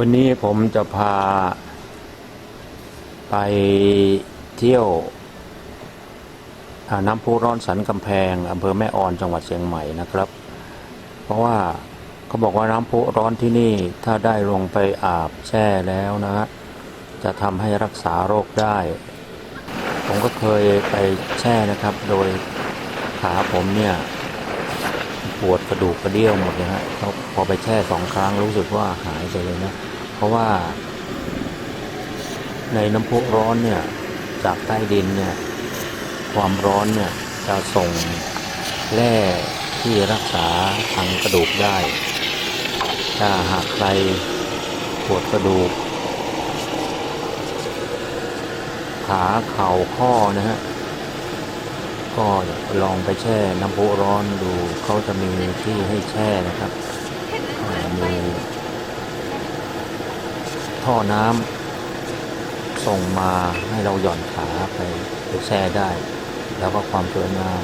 วันนี้ผมจะพาไปเที่ยวน้ำพุร้อนสันกำแพงอำเภอแม่ออนจังหวัดเชียงใหม่นะครับ เพราะว่าเขาบอกว่าน้ำพุร้อนที่นี่ถ้าได้ลงไปอาบแช่แล้วนะฮะจะทำให้รักษาโรคได้ ผมก็เคยไปแช่นะครับ โดยขาผมเนี่ย ปวดกระดูกกระเดี่ยวหมดเลยฮะพอไปแช่สองครั้งรู้สึกว่าหายไปเลยนะ เพราะว่า ในน้ำพุร้อนเนี่ย จากใต้ดินเนี่ย ความร้อนเนี่ยจะส่งแร่ที่รักษาทางกระดูกได้ ถ้าหากใครปวดกระดูก ขาเข่าข้อนะฮะ ก็ลองไปแช่น้ำพุร้อนดูเขาจะมีที่ให้แช่นะครับมีท่อน้ำส่งมาให้เราหย่อนขาไปไปแช่ได้ แล้วก็ความสวยงาม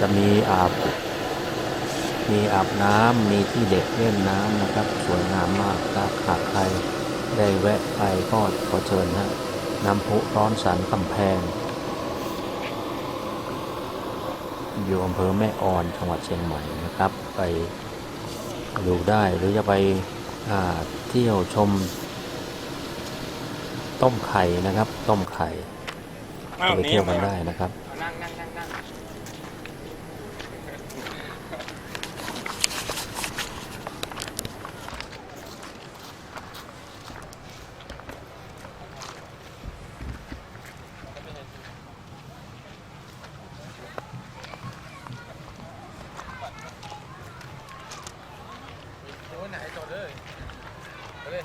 จะมีอาบ มีอาบน้ำมีที่เด็กเล่นน้ำนะครับ สวยงามมากถ้าหากใครได้แวะไปก็ขอเชิญนะน้ำพุร้อนสันกำแพง อยู่อำเภอแม่ออนจังหวัดเชียงใหม่นะครับ ไปดูได้หรือจะไปอ่าเที่ยวชม ต้มไข่นะครับ ต้มไข่อ้าวไปนี่เที่ยวกันได้นะครับ นั่งนั่งนั่งนั่ง โอ้ยไหนจอดเลย ไ